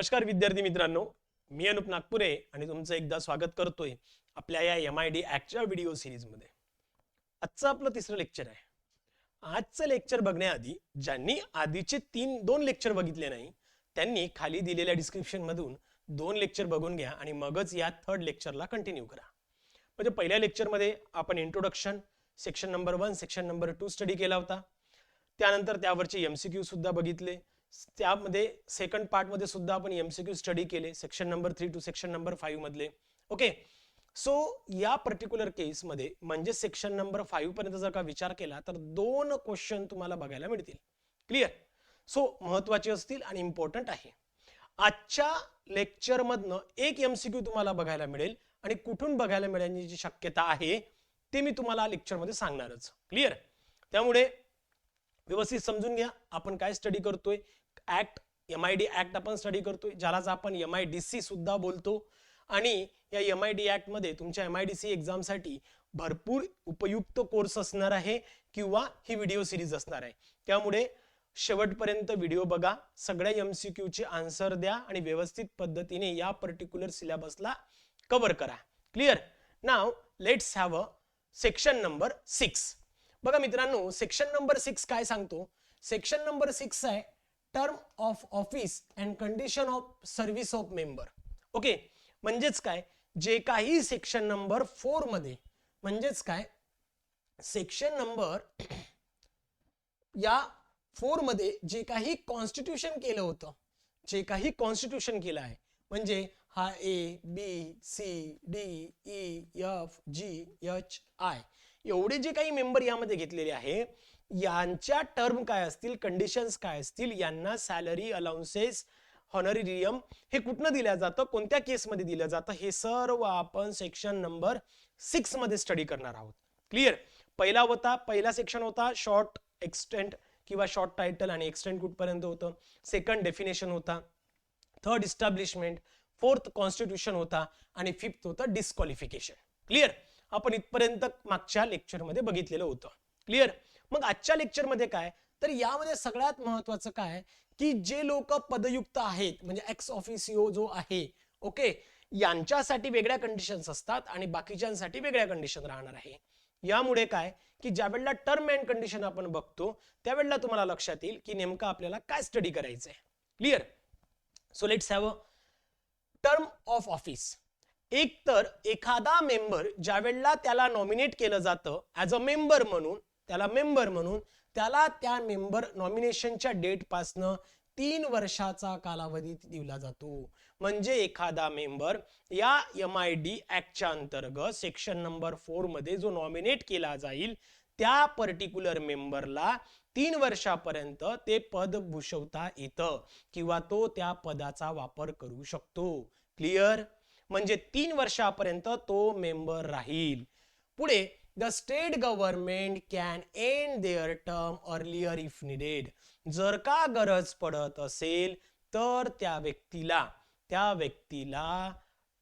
नमस्कार विद्यार्थी मित्रांनो. मी अनुप नागपुरे आणि तुमचं एकदा स्वागत करतोय आपल्या या एम आय डी ॲक्टच्या व्हिडिओ सिरीजमध्ये आजचं आपलं तिसरं लेक्चर आहे. आजचं लेक्चर बघण्याआधी ज्यांनी आधीचे तीन दोन लेक्चर बघितले नाही त्यांनी खाली दिलेल्या डिस्क्रिप्शन मधून दोन लेक्चर बघून घ्या आणि मगच या थर्ड लेक्चरला कंटिन्यू करा. म्हणजे पहिल्या लेक्चरमध्ये आपण introduction section number one section number two study केला होता. त्यानंतर त्यावरचे एम सी क्यू सुद्धा बघितले. त्यामध्ये सेकंड पार्टमध्ये सुद्धा आपण एमसीक्यू स्टडी केले section number three to section number five मधले. ओके सो या पर्टिक्युलर केसमध्ये म्हणजे सेक्शन नंबर फाईव्ह पर्यंत जर का विचार केला तर दोन क्वेश्चन तुम्हाला बघायला मिळतील. क्लिअर सो महत्त्वाचे असतील आणि इम्पॉर्टंट आहे. आजच्या लेक्चर मधनं एक एमसीक्यू तुम्हाला बघायला मिळेल आणि कुठून बघायला मिळण्याची शक्यता आहे ते मी तुम्हाला लेक्चरमध्ये सांगणारच. क्लिअर त्यामुळे व्यवस्थित समजून घ्या. आपण काय स्टडी करतोय act M I D act आपण स्टडी करतोय ज्यालाच आपण एम आय डी सी सुद्धा बोलतो. आणि या एम आय डी ऍक्टमध्ये तुमच्या एम आय डी सी एक्झामसाठी भरपूर उपयुक्त कोर्स असणार आहे किंवा ही व्हिडिओ सिरीज असणार आहे. त्यामुळे शेवटपर्यंत व्हिडिओ बघा सगळ्या एम सी क्यूचे आन्सर द्या आणि व्यवस्थित पद्धतीने या पर्टिक्युलर सिलेबसला कव्हर करा. Clear now let's have a section number six बघा मित्रांनो सेक्शन नंबर सिक्स काय सांगतो? सेक्शन नंबर सिक्स आहे term of office and condition of service of member okay म्हणजेच काय? जे काही सेक्शन नंबर फोरमध्ये म्हणजेच काय? सेक्शन नंबर या फोरमध्ये जे काही कॉन्स्टिट्यूशन केलं होतं जे काही कॉन्स्टिट्यूशन केलं आहे म्हणजे हा A B C D E F G H I एवढे जे काही मेंबर यामध्ये घेतलेले आहे यांच्या टर्म काय असतील कंडिशन्स काय असतील यांना सॅलरी अलाउन्सेस हॉनरिरियम हे कुठनं दिलं जातं कोणत्या केसमध्ये दिलं जातं हे सर्व आपण सेक्शन नंबर सिक्समध्ये स्टडी करणार आहोत. क्लिअर पहिला होता पहिला सेक्शन होता शॉर्ट एक्सटेंट किंवा शॉर्ट टायटल आणि एक्सटेंट कुठपर्यंत होतं? सेकंड डेफिनेशन होता. थर्ड इस्टॅब्लिशमेंट फोर्थ कॉन्स्टिट्यूशन होता आणि फिफ्थ होतं डिस्क्वालिफिकेशन क्लिअर आपण इथपर्यंत मागच्या लेक्चरमध्ये बघितलेलं होतं. क्लिअर मग आजच्या लेक्चरमध्ये काय? तर यामध्ये सगळ्यात महत्वाचं काय? की जे लोक पदयुक्त आहेत म्हणजे एक्स ऑफिसिओ जो आहे ओके यांच्यासाठी वेगळ्या कंडिशन्स असतात आणि बाकीच्यांसाठी वेगळ्या कंडिशन राहणार आहे. यामुळे काय? की ज्या वेळेला टर्म अँड कंडिशन आपण बघतो त्यावेळेला तुम्हाला लक्षात येईल की नेमकं आपल्याला काय स्टडी करायचंय. Clear so let's have a term of office एक तर एखादा मेंबर ज्या वेळेला त्याला नॉमिनेट केलं जातं ऍज अ मेंबर म्हणून त्याला मेंबर म्हणून. त्याला त्या मेंबर नॉमिनेशनच्या डेटपासनं तीन वर्षाचा कालावधी दिला जातो. म्हणजे एखादा मेंबर या एम आय डी ऍक्टच्या अंतर्गत सेक्शन नंबर फोरमध्ये जो नॉमिनेट केला जाईल त्या पर्टिक्युलर मेंबरला तीन वर्षापर्यंत ते पद भूषवता येतं किंवा तो त्या पदाचा वापर करू शकतो. क्लिअर म्हणजे तीन वर्षापर्यंत तो मेंबर राहील. पुढे the state government can end their term earlier if needed जर का गरज पडत असेल तर त्या व्यक्तीला त्या व्यक्तीला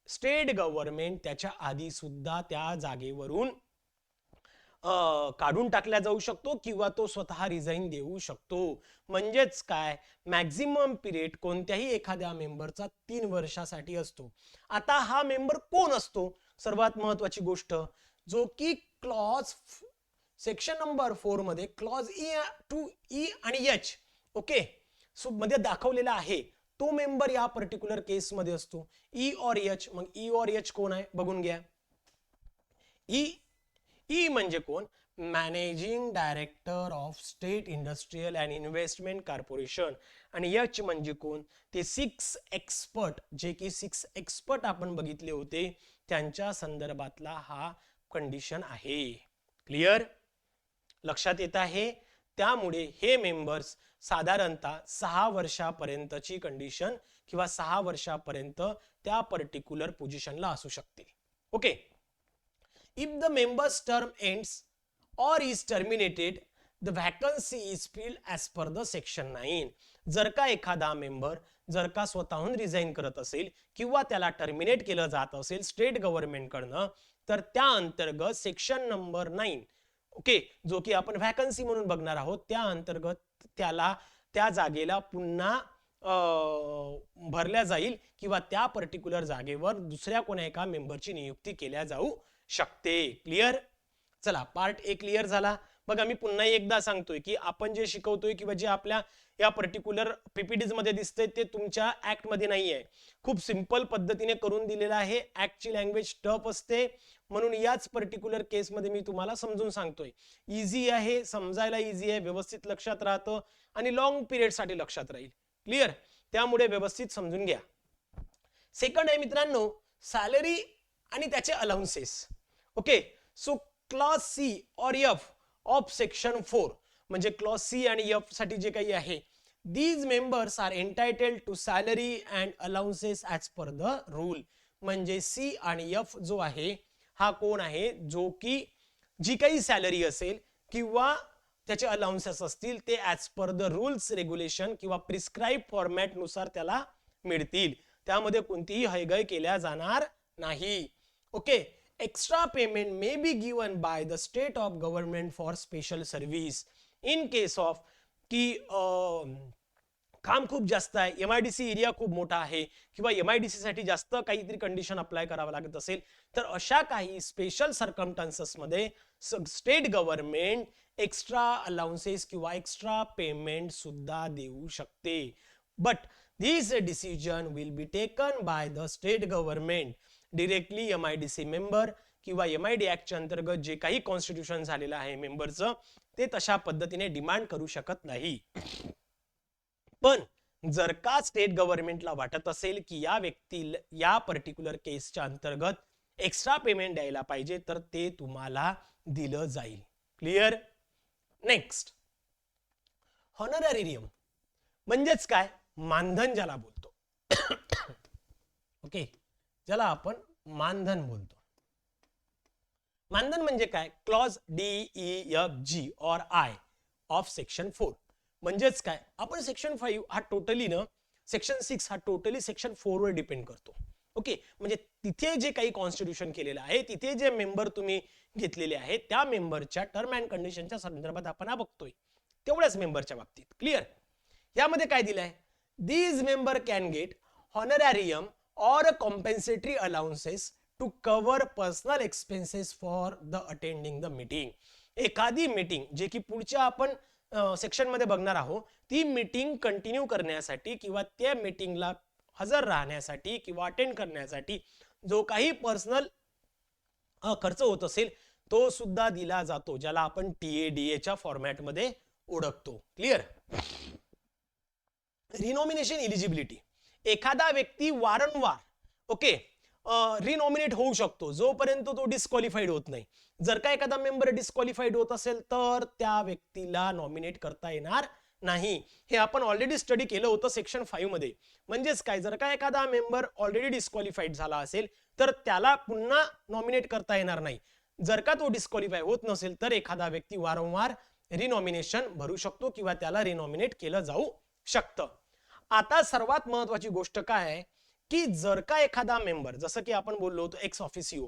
स्टेट गव्हर्नमेंट त्याच्या आधी सुद्धा त्या जागेवरून काढून टाकला जाऊ शकतो किंवा तो स्वतः रिझाईन देऊ शकतो. म्हणजेच काय? मॅक्झिमम पिरियड कोणत्याही एखाद्या मेंबरचा तीन वर्षासाठी असतो. आता हा मेंबर कोण असतो? सर्वात महत्वाची गोष्ट जो की क्लॉज सेक्शन नंबर फोरमध्ये क्लॉज ई टू ई आणि एच ओके सो मध्ये दाखवलेला आहे तो मेंबर या पर्टिक्युलर केस मध्ये असतो. ई ऑर एच मग ई ऑर एच कोण आहे? बघून घ्या. ई ई म्हणजे कोण? Managing director of state industrial and investment corporation आणि यच म्हणजे कोण? ते सिक्स एक्सपर्ट जे की सिक्स एक्सपर्ट आपण बघितले होते त्यांच्या संदर्भातला हा कंडिशन आहे. क्लिअर लक्षात येत आहे? त्यामुळे हे मेंबर्स साधारणतः सहा वर्षापर्यंतची कंडिशन किंवा सहा वर्षापर्यंत त्या पर्टिक्युलर पोझिशनला असू शकते. Okay if the members term ends or is terminated the vacancy is filled as per the section nine जर का एखादा मेंबर जर का स्वतःहून रिझाईन करत असेल किंवा त्याला टर्मिनेट केलं जात असेल स्टेट गव्हर्नमेंट कडनं तर त्या अंतर्गत सेक्शन नंबर नाईन ओके जो की आपण व्हॅकन्सी म्हणून बघणार आहोत त्या अंतर्गत त्याला त्या जागेला पुन्हा भरल्या जाईल किंवा त्या पर्टिक्युलर जागेवर दुसऱ्या कोणा एका मेंबरची नियुक्ती केल्या जाऊ शकते. क्लिअर चला पार्ट ए क्लिअर झाला. बघा मी पुन्हा एकदा सांगतोय की आपण जे शिकवतोय किंवा जे आपल्या या पर्टिक्युलर पीपीडीजमध्ये दिसतंय ते तुमच्या ऍक्टमध्ये नाहीये. खूप सिंपल पद्धतीने करून दिलेलं आहे. ऍक्टची लँग्वेज टफ असते. म्हणून याच पर्टिक्युलर केसमध्ये मी तुम्हाला समजून सांगतोय. इझी आहे समजायला इझी आहे व्यवस्थित लक्षात राहतं आणि लॉंग पिरियडसाठी लक्षात राहील. क्लिअर त्यामुळे व्यवस्थित समजून घ्या. सेकंड आहे मित्रांनो सॅलरी आणि त्याचे allowances okay so clause C or F of section four म्हणजे क्लॉस सी आणि एफसाठी जे काही आहे these members are entitled to salary and allowances as per the rule म्हणजे सी आणि एफ जो आहे हा कोण आहे? जो की जी काही सॅलरी असेल किंवा त्याचे अलाउन्सेस असतील ते as per the rules regulation किंवा प्रिस्क्राईब फॉर्मॅटनुसार त्याला मिळतील. त्यामध्ये कोणतीही हयगय केल्या जाणार नाही. Okay extra payment may be given by the state of government for special service in case of की काम खूप जास्त आहे. M I D C area खूप मोठा आहे. किंवा एम आय डी सी साठी जास्त काहीतरी कंडिशन अप्लाय करावं लागत असेल तर अशा काही स्पेशल सर्कमटान्सेस मध्ये स्टेट गव्हर्नमेंट एक्स्ट्रा अलाउन्सेस किंवा एक्स्ट्रा पेमेंट सुद्धा देऊ शकते. But this decision will be taken by the state government directly M I D C member किंवा एम आय डी ऍक्टच्या अंतर्गत जे काही कॉन्स्टिट्यूशन झालेलं आहे मेंबरचं ते तशा पद्धतीने डिमांड करू शकत नाही. पण जर का स्टेट गव्हर्नमेंटला वाटत असेल की या व्यक्ती या पर्टिक्युलर केसच्या अंतर्गत एक्स्ट्रा पेमेंट द्यायला पाहिजे तर ते तुम्हाला दिलं जाईल. क्लिअर नेक्स्ट हॉनरॅरियम म्हणजेच काय? मानधन ज्याला बोलतो. ओके ज्याला आपण मानधन बोलतो. मानधन म्हणजे काय? Clause D E F G or I of section four म्हणजेच काय? आपण सेक्शन फाईव्ह हा टोटली ना सेक्शन सिक्स हा टोटली सेक्शन फोर वर डिपेंड करतो. ओके म्हणजे तिथे जे काही कॉन्स्टिट्यूशन केलेलं आहे तिथे जे मेंबर तुम्ही घेतलेले आहेत त्या मेंबरच्या टर्म अँड कंडिशनच्या संदर्भात आपण हा बघतोय. तेवढ्याच मेंबरच्या बाबतीत. क्लिअर यामध्ये काय दिलंय? These member can get honorarium or compensatory allowances to cover personal expenses for the attending the meeting एखादी मीटिंग जे की पुढच्या आपण सेक्शनमध्ये बघणार आहोत. ती मीटिंग कंटिन्यू करण्यासाठी किंवा त्या मीटिंगला हजर राहण्यासाठी किंवा अटेंड करण्यासाठी जो काही पर्सनल खर्च होत असेल तो सुद्धा दिला जातो ज्याला आपण टीएडीएच्या फॉर्मॅटमध्ये ओळखतो. क्लिअर रिनॉमिनेशन इलिजिबिलिटी एखादा व्यक्ती वारंवार ओके रिनॉमिनेट होऊ शकतो. जोपर्यंत तो डिस्क्वालिफाईड होत नाही. जर का एखादा मेंबर डिस्क्वालिफाईड होत असेल तर त्या व्यक्तीला नॉमिनेट करता येणार नाही. हे आपण ऑलरेडी स्टडी केलं होतं सेक्शन फाईव्हमध्ये. म्हणजेच काय? जर का एखादा मेंबर ऑलरेडी डिस्क्वालिफाईड झाला असेल तर त्याला पुन्हा नॉमिनेट करता येणार नाही. जर का तो डिस्क्वालिफाय होत नसेल तर एखादा व्यक्ती वारंवार रिनॉमिनेशन भरू शकतो किंवा त्याला रिनॉमिनेट केलं जाऊ शकतं. आता सर्वात महत्वाची गोष्ट काय आहे? की जर का एखादा मेंबर जसं की आपण बोललो होतो एक्स ऑफिसिओ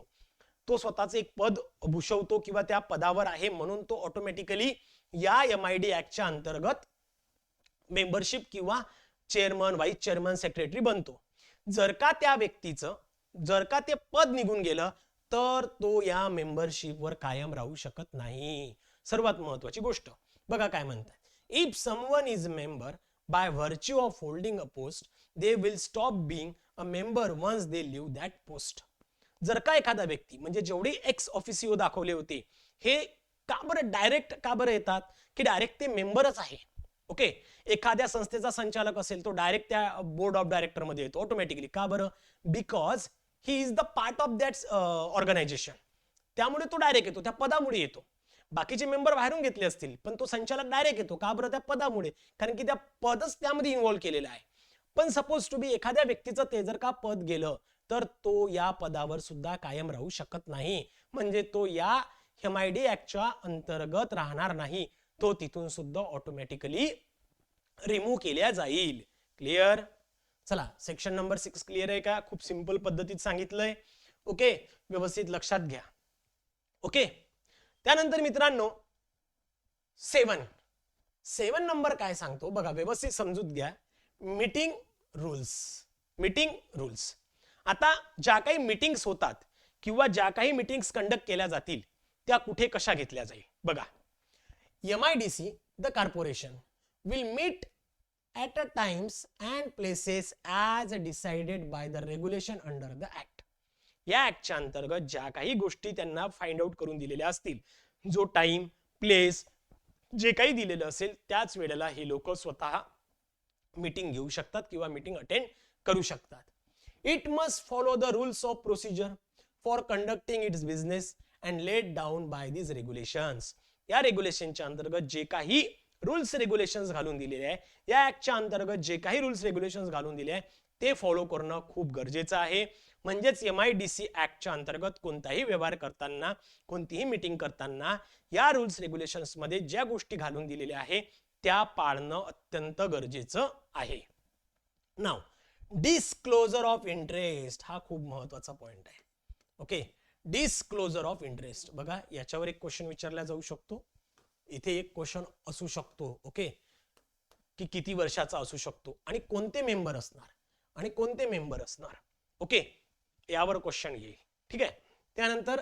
तो स्वतःच एक पद भूषवतो किंवा त्या पदावर आहे म्हणून तो ऑटोमॅटिकली या एम आय डी ऍक्टच्या अंतर्गत मेंबरशिप किंवा चेअरमन व्हाईस चेअरमन सेक्रेटरी बनतो. जर का त्या व्यक्तीचं जर का ते पद निघून गेलं तर तो या मेंबरशिपवर कायम राहू शकत नाही. सर्वात महत्वाची गोष्ट. बघा काय म्हणतात if someone is member by virtue of holding a post they will stop being a member once they leave that post जर का एखादा व्यक्ती म्हणजे जेवढे एक्स ऑफिसिओ दाखवले होते हे का बरं डायरेक्ट का बरं येतात? की डायरेक्ट ते मेंबरच आहे. ओके एखाद्या संस्थेचा संचालक असेल तो डायरेक्ट त्या बोर्ड ऑफ डायरेक्टरमध्ये येतो ऑटोमॅटिकली का बरं? Because he is the part of that organization त्यामुळे तो डायरेक्ट येतो त्या पदामुळे येतो. बाकीचे मेंबर बाहेरून घेतले असतील पण तो संचालक डायरेक्ट येतो. का बरं? त्या पदामुळे. कारण की त्या पदच त्यामध्ये इन्व्हॉल्व्ह केलेलं आहे. पण सपोज टू बी एखाद्या व्यक्तीचं ते जर का पद गेलं तर तो या पदावर सुद्धा कायम राहू शकत नाही. म्हणजे तो या एम आय डी ऍक्टच्या अंतर्गत राहणार नाही. तो तिथून सुद्धा ऑटोमॅटिकली रिमूव्ह केल्या जाईल. क्लिअर चला सेक्शन नंबर सिक्स क्लिअर आहे का? खूप सिंपल पद्धतीत सांगितलंय. ओके व्यवस्थित लक्षात घ्या. ओके त्यानंतर मित्रांनो सेवन सेवन नंबर काय सांगतो? बघा व्यवस्थित समजूत घ्या. मीटिंग रूल्स मीटिंग रूल्स आता ज्या काही मीटिंग्स होतात किंवा ज्या काही मीटिंग्स कंडक्ट केल्या जातील त्या कुठे कशा घेतल्या जाईल? बघा. M I D C the corporation will meet at a times and places as decided by the regulation under the act या ऍक्टच्या अंतर्गत ज्या काही गोष्टी त्यांना फाइंड आउट करून दिलेल्या असतील जो टाइम प्लेस जे काही दिलेलं असेल त्याच वेळेला हे लोक स्वतः मीटिंग घेऊ शकतात किंवा मीटिंग अटेंड करू शकतात. It must follow the rules of procedure for conducting its business and laid down by these regulations या रेग्युलेशनच्या अंतर्गत जे काही रूल्स रेग्युलेशन्स घालून दिलेले आहे या ऍक्टच्या अंतर्गत जे काही रूल्स रेग्युलेशन्स घालून दिले आहे ते फॉलो करणं खूप गरजेचं आहे. म्हणजेच एम आय डी सी ऍक्टच्या अंतर्गत कोणताही व्यवहार करताना कोणतीही मीटिंग करताना या रूल्स रेग्युलेशन्समध्ये ज्या गोष्टी घालून दिलेल्या आहे त्या पाळणं अत्यंत गरजेचं आहे. नाव डिस्क्लोजर ऑफ इंटरेस्ट हा खूप महत्त्वाचा पॉइंट आहे. ओके डिस्क्लोजर ऑफ इंटरेस्ट बघा याच्यावर एक क्वेश्चन विचारला जाऊ शकतो. इथे एक क्वेश्चन असू शकतो. ओके की किती वर्षाचा असू शकतो? आणि कोणते मेंबर असणार? आणि कोणते मेंबर असणार? ओके यावर क्वेश्चन येईल. ठीक आहे? त्यानंतर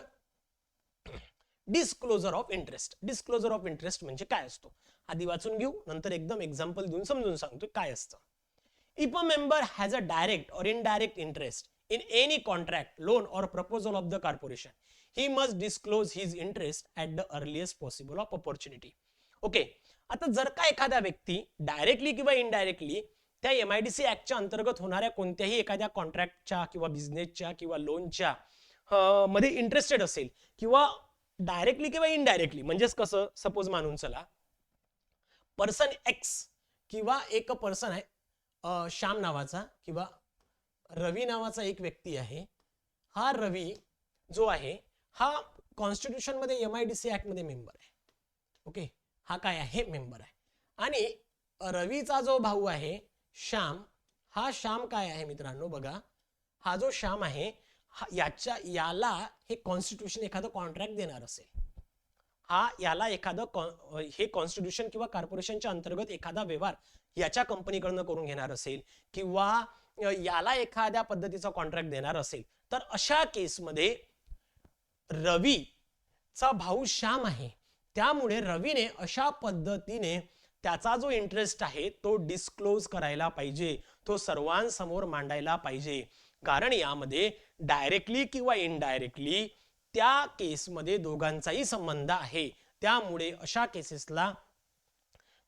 disclosure of interest disclosure of interest म्हणजे काय असतो? आधी वाचून घेऊ नंतर एकदम एक्झाम्पल देऊन समजून सांगतो काय असतं. If a member has a direct or indirect interest in any contract loan or proposal of the corporation he must disclose his interest at the earliest possible of opportunity okay आता जर का एखादा व्यक्ती डायरेक्टली किंवा indirectly त्या M I D C ऍक्टच्या अंतर्गत होणाऱ्या कोणत्याही एखाद्या कॉन्ट्रॅक्टच्या किंवा बिझनेसच्या किंवा लोनच्या मध्ये इंटरेस्टेड असेल किंवा डायरेक्टली किंवा इनडायरेक्टली म्हणजेच कसं? सपोज मानून चला पर्सन एक्स किंवा एक पर्सन आहे श्याम नावाचा किंवा रवी नावाचा एक व्यक्ती आहे. हा रवी जो आहे हा कॉन्स्टिट्यूशनमध्ये एम आय डी सी ॲक्टमध्ये मेंबर आहे. ओके हा काय आहे? मेंबर आहे. आणि रवीचा जो भाऊ आहे श्याम हा श्याम काय आहे मित्रांनो बघा? हा जो श्याम आहे याच्या याला हे कॉन्स्टिट्यूशन एखादं कॉन्ट्रॅक्ट देणार असेल. हा याला एखादं कॉ- हे कॉन्स्टिट्यूशन किंवा कॉर्पोरेशनच्या अंतर्गत एखादा व्यवहार याच्या कंपनीकडनं करून घेणार असेल किंवा याला एखाद्या पद्धतीचा कॉन्ट्रॅक्ट देणार असेल तर अशा केसमध्ये रवीचा भाऊ श्याम आहे. त्यामुळे रवीने अशा पद्धतीने त्याचा जो इंटरेस्ट आहे तो डिस्क्लोज करायला पाहिजे तो सर्वांसमोर मांडायला पाहिजे. कारण यामध्ये डायरेक्टली किंवा इनडायरेक्टली त्या केसमध्ये दोघांचाही संबंध आहे. त्यामुळे अशा केसेसला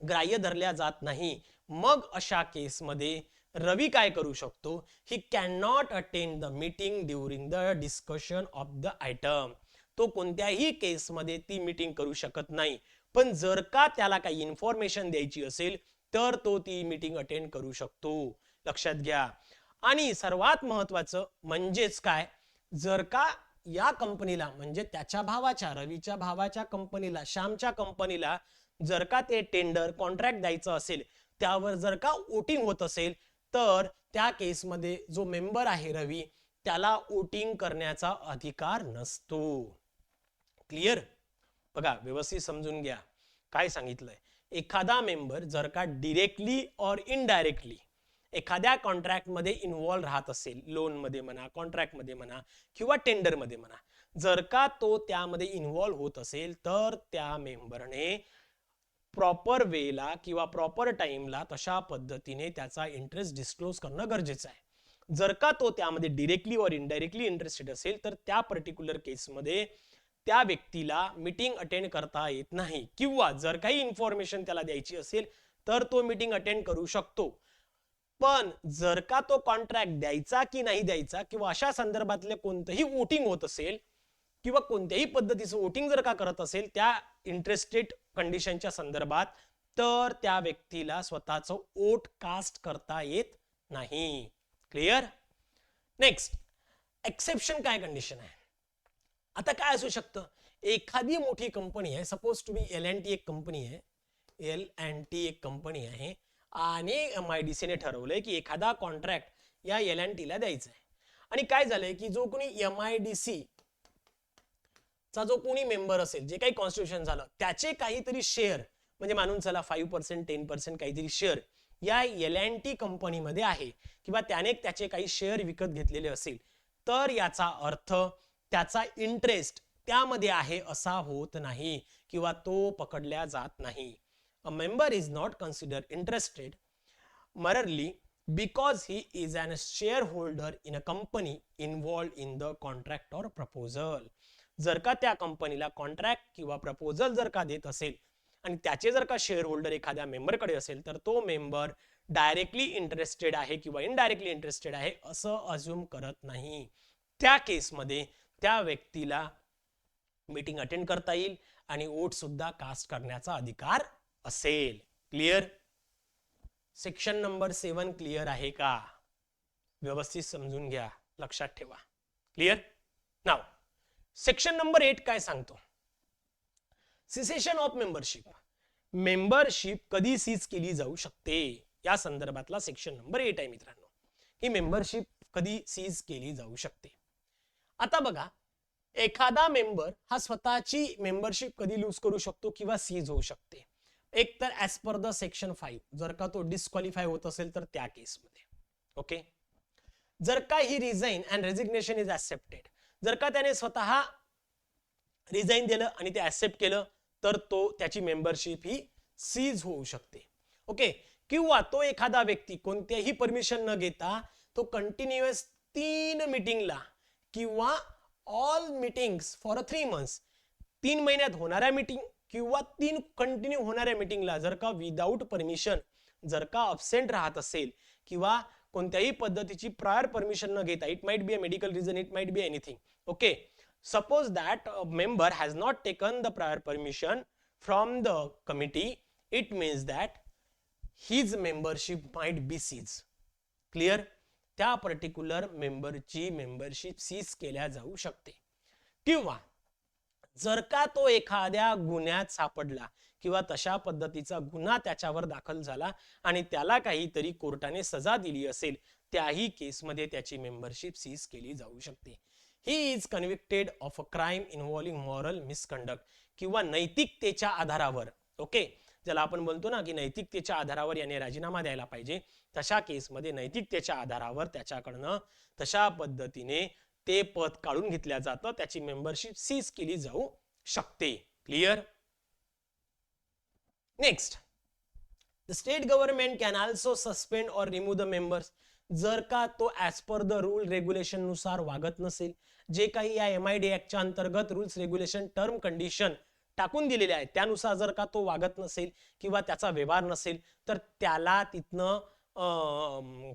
ग्राह्य धरल्या जात नाही. मग अशा केसमध्ये रवी काय करू शकतो? He can not attend the meeting during the discussion of the item तो कोणत्याही केसमध्ये ती मीटिंग करू शकत नाही. पण जर का त्याला काही इन्फॉर्मेशन द्यायची असेल तर तो ती मीटिंग अटेंड करू शकतो. लक्षात घ्या. आणि सर्वात महत्वाचं म्हणजेच काय? जर का या कंपनीला म्हणजे त्याच्या भावाच्या रवीच्या भावाच्या कंपनीला श्यामच्या कंपनीला जर का ते टेंडर कॉन्ट्रॅक्ट द्यायचं असेल त्यावर जर का वोटिंग होत असेल तर त्या केसमध्ये जो मेंबर आहे रवी त्याला वोटिंग करण्याचा अधिकार नसतो. क्लिअर बघा व्यवस्थित समजून घ्या. काय सांगितलंय? एखादा मेंबर जर का डिरेक्टली और इनडायरेक्टली एखाद्या कॉन्ट्रॅक्टमध्ये इन्व्हॉल्व राहत असेल लोनमध्ये म्हणा कॉन्ट्रॅक्टमध्ये म्हणा किंवा टेंडरमध्ये म्हणा जर का तो त्यामध्ये इन्व्हॉल्व होत असेल तर त्या मेंबरने प्रॉपर वेला किंवा प्रॉपर टाइमला तशा पद्धतीने त्याचा इंटरेस्ट डिस्क्लोज करणं गरजेचं आहे. जर का तो त्यामध्ये डिरेक्टली और इनडायरेक्टली इंटरेस्टेड असेल तर त्या पर्टिक्युलर केसमध्ये त्या व्यक्तीला मीटिंग अटेंड करता येत नाही. किंवा जर काही इन्फॉर्मेशन त्याला द्यायची असेल तर तो मीटिंग अटेंड करू शकतो. पण जर का तो कॉन्ट्रॅक्ट द्यायचा की नाही द्यायचा किंवा अशा संदर्भातले कोणतंही वोटिंग होत असेल किंवा कोणत्याही पद्धतीचं वोटिंग जर का करत असेल त्या इंटरेस्टेड कंडिशनच्या संदर्भात तर त्या व्यक्तीला स्वतःचं वोट कास्ट करता येत नाही. क्लिअर नेक्स्ट एक्सेप्शन काय कंडिशन आहे? आता काय असू शकतं? एखादी मोठी कंपनी आहे suppose to be L and T एक कंपनी आहे. एल अँड टी एक कंपनी आहे. आणि एम आय डी सीने ठरवलंय की एखादा कॉन्ट्रॅक्ट या एल अँड टीला द्यायचा आहे आणि काय झालंय की जो कोणी एम आय डी सी चा जो कोणी मेंबर असेल जे काही कॉन्स्टिट्यूशन झालं त्याचे काहीतरी शेअर म्हणजे मानून चला फाईव्ह पर्सेंट टेन पर्सेंट काहीतरी शेअर या एल अँड टी कंपनीमध्ये आहे. किंवा त्याने त्याचे काही शेअर विकत घेतलेले असेल तर याचा अर्थ त्याचा इंटरेस्ट त्यामध्ये आहे असा होत नाही किंवा तो पकडल्या जात नाही. A member is not consider interested merely because he is an shareholder in a company involved in the contract or proposal. जर का त्या कंपनीला कॉन्ट्रॅक्ट किंवा प्रपोजल जर का देत असेल आणि त्याचे जर का शेअर होल्डर एखाद्या मेंबरकडे असेल तर तो मेंबर डायरेक्टली इंटरेस्टेड आहे किंवा इनडायरेक्टली इंटरेस्टेड आहे असं अज्युम करत नाही. त्या केसमध्ये त्या व्यक्तीला मीटिंग अटेंड करता येईल आणि वोट सुद्धा कास्ट करण्याचा अधिकार असेल. Clear section number seven clear आहे का? व्यवस्थित समजून घ्या. लक्षात ठेवा. क्लिअर नाव सेक्शन नंबर एट काय सांगतो? सिसेशन ऑफ मेंबरशिप मेंबरशिप कधी सीज केली जाऊ शकते? या संदर्भातला सेक्शन नंबर एट आहे मित्रांनो. ही मेंबरशिप कधी सीज केली जाऊ शकते? आता बघा एखादा मेंबर हा स्वतःची मेंबरशिप कधी लूज करू शकतो किंवा सीज होऊ शकते? एक तर as per the section five जर का तो डिस्क्वालिफाय होत असेल तर त्या केसमध्ये ओके जर का he resign and resignation is accepted जर का त्याने स्वतः रिझाईन दिलं आणि ते ऍक्सेप्ट केलं तर तो त्याची मेंबरशिप ही सीज होऊ शकते. ओके किंवा तो एखादा व्यक्ती कोणत्याही परमिशन न घेता तो कंटिन्युअस तीन मिटिंगला किंवा all meetings for a three months तीन महिन्यात होणाऱ्या मिटिंग किंवा तीन कंटिन्यू होणाऱ्या मीटिंगला जर का विदाऊट परमिशन जर का अब्सेंट राहत असेल किंवा कोणत्याही पद्धतीची प्रायर परमिशन न घेता it might be a medical reason it might be anything okay suppose that member has not taken the prior permission from the committee it means that his membership might be cease clear त्या particular मेंबरची membership cease केल्या जाऊ शकते. किंवा जर का तो एखाद्या गुन्ह्यात सापडला किंवा तशा पद्धतीचा गुन्हा त्याच्यावर दाखल झाला आणि त्याला काहीतरी कोर्टाने सजा दिली असेल त्याही केसमध्ये त्याची मेंबरशिप सीज केली जाऊ शकते. He is convicted of a crime involving moral misconduct किंवा नैतिकतेच्या आधारावर ओके ज्याला आपण बोलतो ना की नैतिकतेच्या आधारावर याने राजीनामा द्यायला पाहिजे तशा केसमध्ये नैतिकतेच्या आधारावर त्याच्याकडनं तशा पद्धतीने ते पद काढून घेतल्या जातं. त्याची मेंबरशिप सीज केली जाऊ शकते. Clear next the state government can also suspend or remove the members जर का तो ॲज पर द रूल रेग्युलेशननुसार वागत नसेल. जे काही या एम आय डी च्या अंतर्गत रूल्स रेग्युलेशन टर्म कंडिशन टाकून दिलेले आहे त्यानुसार जर का तो वागत नसेल किंवा त्याचा व्यवहार नसेल तर त्याला तिथनं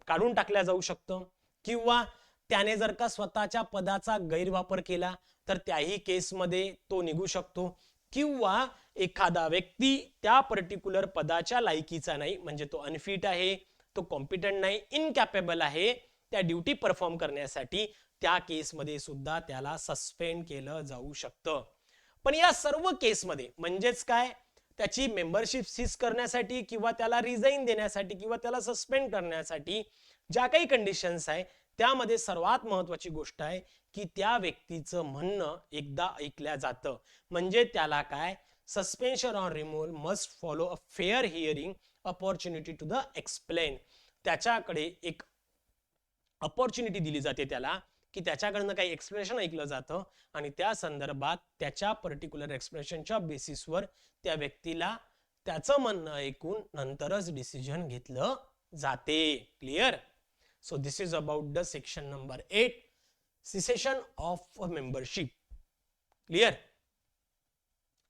काढून टाकल्या जाऊ शकतं. किंवा त्याने जर का स्वतःच्या पदाचा गैरवापर केला तर त्याही केसमध्ये तो निघू शकतो. किंवा एखादा व्यक्ती त्या पर्टिक्युलर पदाच्या लायकीचा नाही म्हणजे तो अनफिट आहे तो कॉम्पिटंट नाही इनकॅपेबल आहे त्या ड्युटी परफॉर्म करण्यासाठी त्या केसमध्ये सुद्धा त्याला सस्पेंड केलं जाऊ शकतं. पण या सर्व केसमध्ये म्हणजेच काय? त्याची मेंबरशिप सीज करण्यासाठी किंवा त्याला रिझाईन देण्यासाठी किंवा त्याला सस्पेंड करण्यासाठी ज्या काही कंडिशन्स आहे त्यामध्ये सर्वात महत्वाची गोष्ट आहे की त्या व्यक्तीचं म्हणणं एकदा ऐकल्या जातं. म्हणजे त्याला काय? Suspension on removal must follow a fair hearing opportunity to the explain त्याच्याकडे एक अपॉर्च्युनिटी दिली जाते त्याला की त्याच्याकडनं काही एक्सप्रेशन ऐकलं जातं आणि त्या संदर्भात त्याच्या पर्टिक्युलर एक्सप्रेशनच्या बेसिसवर त्या व्यक्तीला त्याचं म्हणणं ऐकून नंतरच डिसिजन घेतलं जाते. Clear so this is about the section number eight cessation of membership clear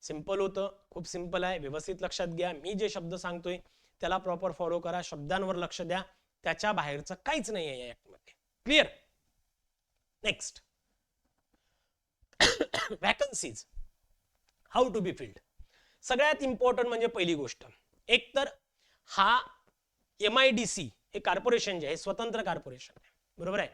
simple होतं खूप सिंपल आहे. व्यवस्थित लक्षात घ्या. मी जे शब्द सांगतोय त्याला प्रॉपर फॉलो करा. शब्दांवर लक्ष द्या. त्याच्या बाहेरचं काहीच नाही आहे या ऍक्टमध्ये clear next vacancies how to be filled सगळ्यात इम्पॉर्टंट म्हणजे पहिली गोष्ट. एक तर हा एम आय डी सी हे कॉर्पोरेशन जे आहे स्वतंत्र कॉर्पोरेशन आहे. बरोबर आहे?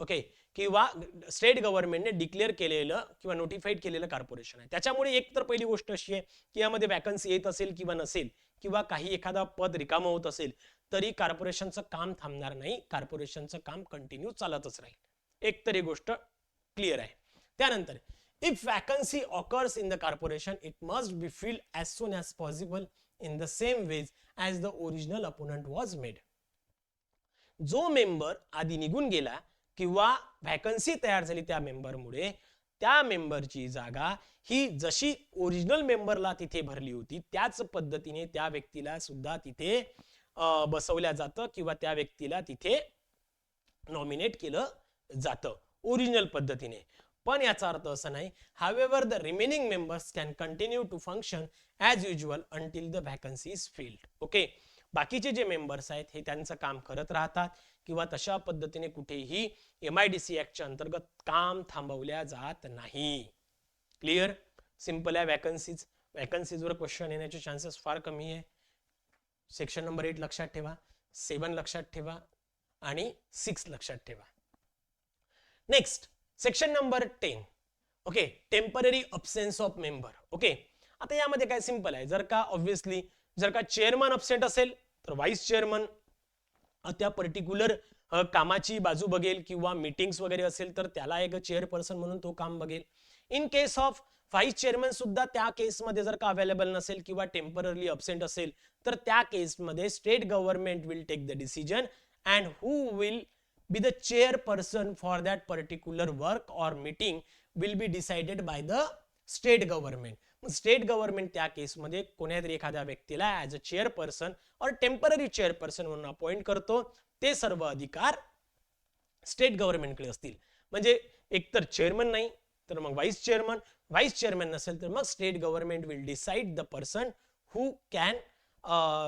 ओके किंवा स्टेट गव्हर्नमेंटने डिक्लेअर केलेलं किंवा नोटिफाईड केलेलं कॉर्पोरेशन आहे. त्याच्यामुळे एक तर पहिली गोष्ट अशी आहे की यामध्ये वॅकन्सी येत असेल किंवा नसेल किंवा काही एखादा पद रिकामं होत असेल तरी कॉर्पोरेशनचं काम थांबणार नाही. कॉर्पोरेशनचं काम कंटिन्यू चालतच राहील. एक तरी गोष्ट क्लिअर आहे. त्यानंतर if vacancy occurs in the corporation it must be filled as soon as possible in the same ways as the original appointment was made जो मेंबर आधी निघून गेला किंवा व्हॅकन्सी तयार झाली त्या मेंबरमुळे त्या मेंबरची जागा ही जशी ओरिजिनल मेंबरला तिथे भरली होती त्याच पद्धतीने त्या व्यक्तीला सुद्धा तिथे बसवल्या जातं किंवा त्या व्यक्तीला तिथे नॉमिनेट केलं जातं ओरिजिनल पद्धतीने. पण याचा अर्थ असं नाही. However the remaining members can continue to function as usual until the vacancy is filled okay बाकीचे जे मेंबर्स आहेत हे त्यांचं काम करत राहतात किंवा तशा पद्धतीने कुठेही एम आय डी सी ऍक्टच्या अंतर्गत काम थांबवल्या जात नाही. क्लिअर सिंपल आहे वॅकन्सीज वॅकन्सीजवर क्वेश्चन येण्याचे चान्सेस फार कमी आहे. सेक्शन नंबर एट लक्षात ठेवा सेवन लक्षात ठेवा आणि सिक्स लक्षात ठेवा. Next section number ten okay temporary absence of member okay आता यामध्ये काय सिंपल आहे? जर का ऑब्व्हियसली जर का चेअरमन अब्सेंट असेल तर व्हाईस चेअरमन त्या पर्टिक्युलर कामाची बाजू बघेल किंवा मीटिंग्स वगैरे असेल तर त्याला एक चेअरपर्सन म्हणून तो काम बघेल. In case of vice chairman सुद्धा त्या केसमध्ये जर का अवेलेबल नसेल किंवा टेंपररी अब्सेंट असेल तर त्या केसमध्ये state government will take the decision and who will be the chairperson for that particular work or meeting will be decided by the state government state government त्या केसमध्ये कोण्यातरी एखाद्या व्यक्तीला as a chairperson or temporary chairperson म्हणून appoint करतो. ते सर्व अधिकार स्टेट गव्हर्नमेंटकडे असतील. म्हणजे एकतर चेअरमन नाही तर मग व्हाईस चेअरमन व्हाईस चेअरमन नसेल तर मग state government will decide the person who can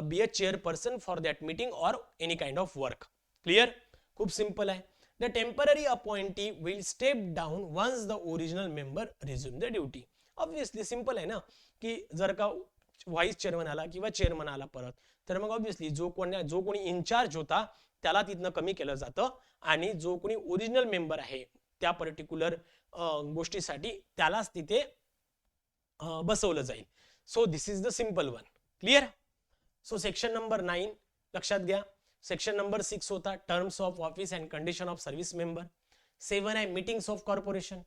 be a chairperson for that meeting or any kind of work clear खूप सिंपल आहे. The temporary appointee will step down once the original member resume the duty obviously simple आहे ना की जर का vice chairman आला किंवा चेअरमन आला परत तर मग ऑब्व्हियसली जो कोणी जो कोणी इन्चार्ज होता त्याला तिथनं कमी केलं जातं आणि जो कोणी ओरिजिनल मेंबर आहे त्या पर्टिक्युलर गोष्टीसाठी त्यालाच तिथे बसवलं जाईल. So this is the simple one clear so section number nine लक्षात घ्या. सेक्शन नंबर सिक्स होता terms of office and condition of service member seven आहे मीटिंग्स ऑफ कॉर्पोरेशन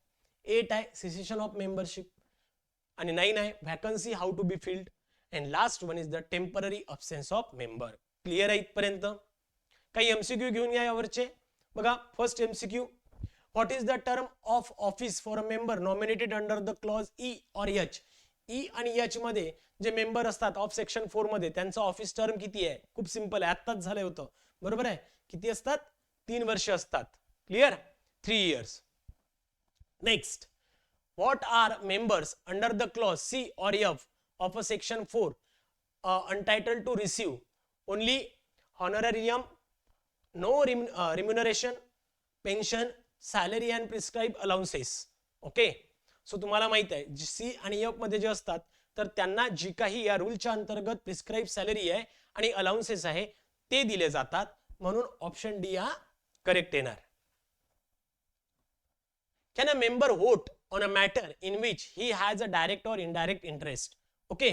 एट आहे सिसेशन ऑफ मेंबरशिप आणि नाईन आहे vacancy how to be filled and last one is the temporary absence of member clear आहे इथपर्यंत? काही MCQ घेऊन या यावरचे? बघा first MCQ what is the term of office for a member nominated under the clause E or H E आणि H मध्ये जे मेंबर असतात ऑफ सेक्शन फोरमध्ये त्यांचं ऑफिस टर्म किती आहे? खूप सिंपल आहे. आत्ताच झालं होतं. बरोबर आहे? किती असतात? तीन वर्ष असतात. Clear three years next what are members under the clause C or F of a section 4 uh, entitled to receive only honorarium, no rem- uh, remuneration, pension, salary and prescribed allowances. Okay so तुम्हाला माहीत आहे C आणि एफमध्ये जे असतात तर त्यांना जी काही या रूलच्या अंतर्गत प्रिस्क्राईब सॅलरी आहे आणि अलाउन्सेस आहे ते दिले जातात म्हणून ऑप्शन डी हा करेक्ट येणार can a member vote on a matter in which he has a direct or indirect interest. Okay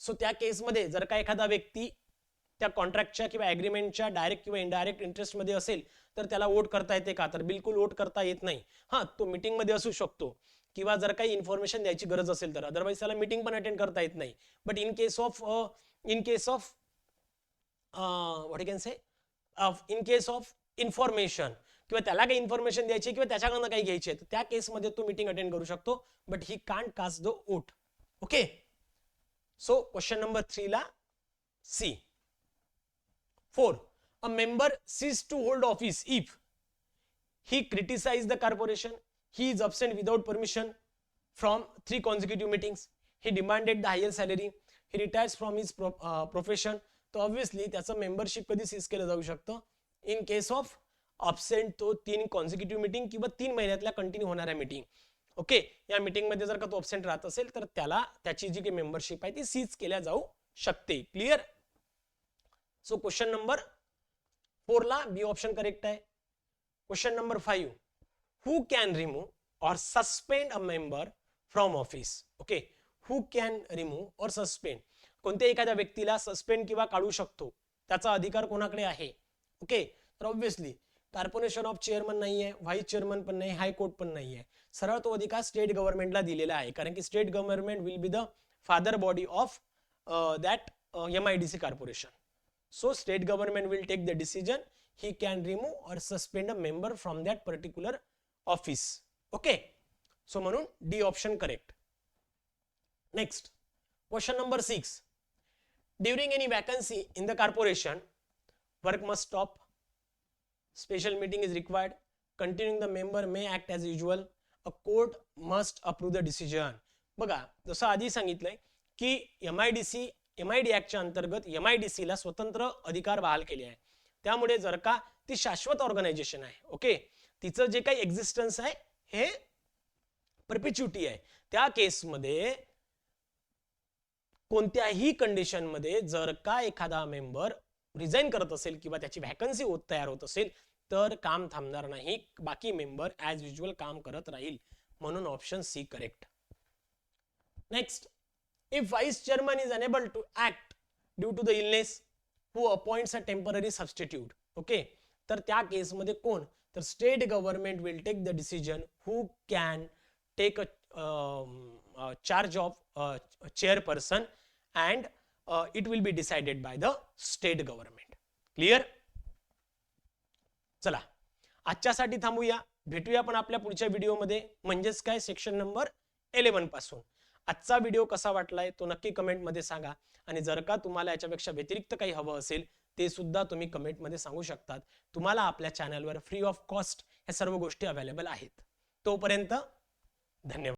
so त्या केसमध्ये जर का एखादा व्यक्ती त्या कॉन्ट्रॅक्टच्या किंवा ऍग्रीमेंटच्या डायरेक्ट किंवा इनडायरेक्ट इंटरेस्टमध्ये असेल तर त्याला वोट करता येते का? तर बिलकुल वोट करता येत नाही. हा तो मिटिंगमध्ये असू शकतो. किंवा जर काही इन्फॉर्मेशन द्यायची गरज असेल तर. अदरवाईज त्याला मीटिंग पण अटेंड करता येत नाही. But in case of in case of what can say in case of information किंवा त्याला काही इन्फॉर्मेशन द्यायची किंवा त्याच्याकडनं काही घ्यायचे तर त्या केसमध्ये तू मिटिंग अटेंड करू शकतो. But he can't cast the vote okay so question number थ्रीला C four a member cease to hold office if he criticise the corporation he is absent without permission from three consecutive meetings he demanded the higher salary he retires from his profession तो obviously त्याचं membership कधी cease केलं जाऊ शकतं? In case of absent तो तीन consecutive meeting किंवा तीन महिन्यातल्या कंटिन्यू होणाऱ्या मीटिंग ओके या मीटिंगमध्ये जर का तो ऑब्सेंट राहत असेल तर त्याला त्याची जी काही मेंबरशिप आहे ती सीज केल्या जाऊ शकते. क्लिअर सो क्वेश्चन नंबर फोरला बी ऑप्शन करेक्ट आहे. Question number five who can remove or suspend a member from office okay who can remove or suspend कोणत्या एखाद्या व्यक्तीला सस्पेंड किंवा काढू शकतो. त्याचा अधिकार कोणाकडे आहे? ओके तर ऑब्व्हियसली कॉर्पोरेशन ऑफ़ चेअरमन नाही आहे व्हाईस चेअरमन पण नाही हायकोर्ट पण नाही आहे सरळ तो अधिकार स्टेट गव्हर्नमेंटला दिलेला आहे कारण की state government will be the father body of that M I D C corporation so state government will take the decision he can remove or suspend a member from that particular office okay so म्हणून D option correct next question number six during any vacancy in the corporation work must stop special meeting is required. Continuing the member may act as usual. A court must approve the decision. बघा जसं आधी सांगितलंय की M I D C M I D ऍक्टच्या अंतर्गत M I D सीला स्वतंत्र अधिकार बहाल केले आहे. त्यामुळे जर का ती शाश्वत ऑर्गनायझेशन आहे ओके तिचं जे काही एक्झिस्टन्स आहे हे परपिच्युटी आहे. त्या केसमध्ये कोणत्याही कंडिशनमध्ये जर का एखादा मेंबर रिझाईन करत असेल किंवा त्याची व्हॅकन्सी होत तयार होत असेल तर काम थांबणार नाही. बाकी मेंबर ऍज युजल काम करत राहील. म्हणून option C correct next if vice chairman is unable to act due to the illness who appoints a temporary substitute okay तर त्या केसमध्ये कोण? तर state government will take the decision who can take a charge of chairperson and it will be decided by the state government clear चला. आजच्यासाठी थांबूया. भेटूया पण आपल्या पुढच्या व्हिडिओमध्ये. म्हणजेच काय? सेक्शन नंबर एलेवनपासून. आजचा व्हिडिओ कसा वाटलाय तो नक्की कमेंटमध्ये सांगा. आणि जर का तुम्हाला याच्यापेक्षा व्यतिरिक्त काही हवं असेल ते सुद्धा तुम्ही कमेंटमध्ये सांगू शकतात. तुम्हाला आपल्या चॅनलवर फ्री ऑफ कॉस्ट ह्या सर्व गोष्टी अवेलेबल आहेत. तोपर्यंत धन्यवाद.